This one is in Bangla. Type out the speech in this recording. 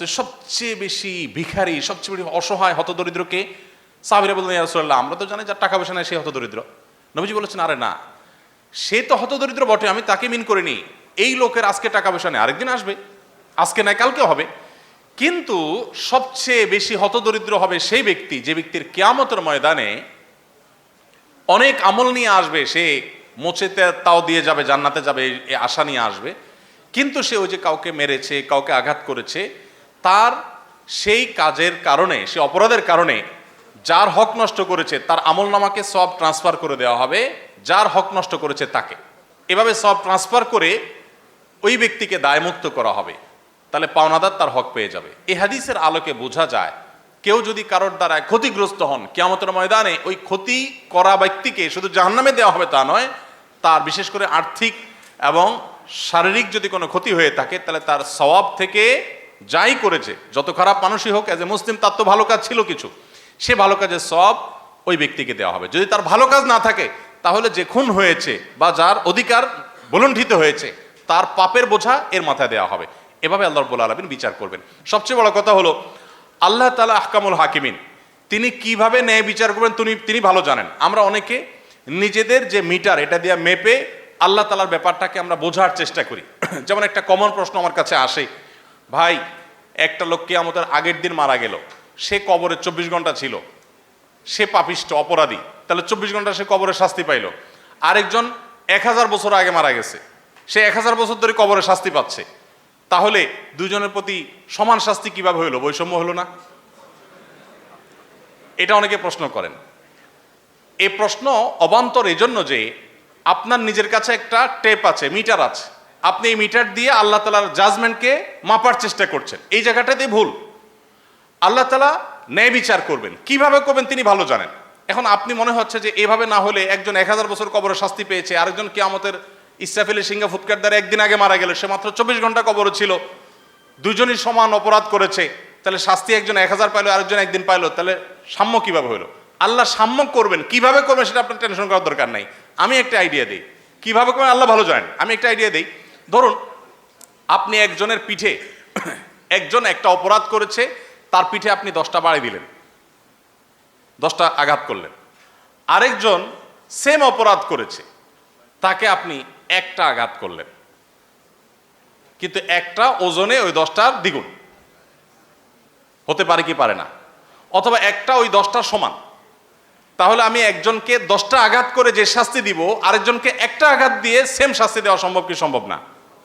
মুসলিম সবচেয়ে বেশি ভিখারি, সবচেয়ে বেশি অসহায় হতদরিদ্রকে সাহাবিরা বললেন ইয়ারসোল্লাহ আমরা তো জানি যার টাকা পয়সা নেই সে হতদরিদ্র। নবীজি বলেছেন, আরে না, সে তো হতদরিদ্র বটে, আমি তাকে মিন করিনি। এই লোকের আজকে টাকা পয়সা নেই, আরেকদিন আসবে, আজকে নয় কালকে হবে। কিন্তু সবচেয়ে বেশি হতদরিদ্র হবে সেই ব্যক্তি, যে ব্যক্তির কেয়ামতের ময়দানে অনেক আমল নিয়ে আসবে, সে মোচেতে তাও দিয়ে যাবে, জান্নাতে যাবে আশা নিয়ে আসবে। কিন্তু সে ওই যে কাউকে মেরেছে, কাউকে আঘাত করেছে তার সেই কাজের কারণে সে অপরাধের কারণে যার হক নষ্ট করেছে তার আমল নামাকে সব ট্রান্সফার করে দেওয়া হবে, যার হক নষ্ট করেছে তাকে। এভাবে সব ট্রান্সফার করে ওই ব্যক্তিকে দায়মুক্ত করা হবে। তাহলে পাওনাদার তার হক পেয়ে যাবে। এই হাদিসের আলোকে বোঝা যায়, কেউ যদি কারোর দ্বারা ক্ষতিগ্রস্ত হন, কেয়ামতের ময়দানে ওই ক্ষতি করা ব্যক্তিকে শুধু জাহান্নামে দেওয়া হবে তা নয়, তার বিশেষ করে আর্থিক এবং শারীরিক যদি কোনো ক্ষতি হয়ে থাকে, তাহলে তার স্বভাব থেকে যাই করেছে, যত খারাপ মানুষই হোক অ্যাজ এ মুসলিম তার তো ভালো কাজ ছিল কিছু। সে ভালো কাজের সব ওই ব্যক্তিকে দেওয়া হবে। যদি তার ভালো কাজ না থাকে, তাহলে যে খুন হয়েছে বা যার অধিকার বলুণ্ঠিত হয়েছে, তার পাপের বোঝা এর মাথায় দেওয়া হবে। এভাবে আল্লাহ রব্বুল আলমিন বিচার করবেন। সবচেয়ে বড় কথা হলো, আল্লাহ তালা আহকামুল হাকিমিন, তিনি কীভাবে ন্যায় বিচার করবেন তিনি তিনি ভালো জানেন। আমরা অনেকে নিজেদের যে মিটার, এটা দিয়ে মেপে আল্লাহ তালার ব্যাপারটাকে আমরা বোঝার চেষ্টা করি। যেমন একটা কমন প্রশ্ন আমার কাছে আসে ভাই, একটা লোককে আমাদের আগের দিন মারা গেল। সে কবরে চব্বিশ ঘণ্টা ছিল। সে পাপিষ্ট, অপরাধী। তাহলে চব্বিশ ঘণ্টা সে কবরে শাস্তি পাইল। আরেকজন এক হাজার বছর আগে মারা গেছে। সে এক হাজার বছর ধরে কবরে শাস্তি পাচ্ছে। তাহলে দুজনের প্রতি সমান শাস্তি কীভাবে হইল? বৈষম্য হলো না? এটা অনেকে প্রশ্ন করেন। এ প্রশ্ন অবান্তর এজন্য যে আপনার নিজের কাছে একটা টেপ আছে, মিটার আছে। আপনি এই মিটার দিয়ে আল্লাহ তালার জাজমেন্টকে মাপার চেষ্টা করছেন। এই জায়গাটাতে ভুল। আল্লাহ তালা ন্যায় বিচার করবেন। কীভাবে করবেন তিনি ভালো জানেন। এখন আপনি মনে হচ্ছে যে এভাবে না হলে একজন এক হাজার বছর কবরে শাস্তি পেয়েছে, আরেকজন কেয়ামতের ইসরাফিলি সিংহা ফুৎকার দ্বারা একদিন আগে মারা গেল, সে মাত্র চব্বিশ ঘণ্টা কবরে ছিল। দুজনই সমান অপরাধ করেছে। তাহলে শাস্তি একজন এক হাজার পাইলো, আরেকজন একদিন পাইলো। তাহলে সাম্য কীভাবে হলো? আল্লাহ সাম্য করবেন। কীভাবে করবেন সেটা আপনার টেনশন করার দরকার নাই। আমি একটা আইডিয়া দিই। কীভাবে করবেন? আল্লাহ ভালো জানেন। আমি একটা আইডিয়া দিই। ধরুন, আপনি একজনের পিঠে, একজন একটা অপরাধ করেছে, তার পিঠে আপনি দশটা বাড়ি দিলেন, দশটা আঘাত করলেন। আরেকজন সেম অপরাধ করেছে, তাকে আপনি একটা আঘাত করলেন। কিন্তু একটা ওজনে ওই দশটার দ্বিগুণ। হতে পারে কি পারে না। অথবা একটা ওই দশটার সমান। তাহলে আমি একজনকে দশটা আঘাত করে যে শাস্তি দিব, আরেকজনকে একটা আঘাত দিয়ে সেম শাস্তি দেওয়া সম্ভব কি সম্ভব না?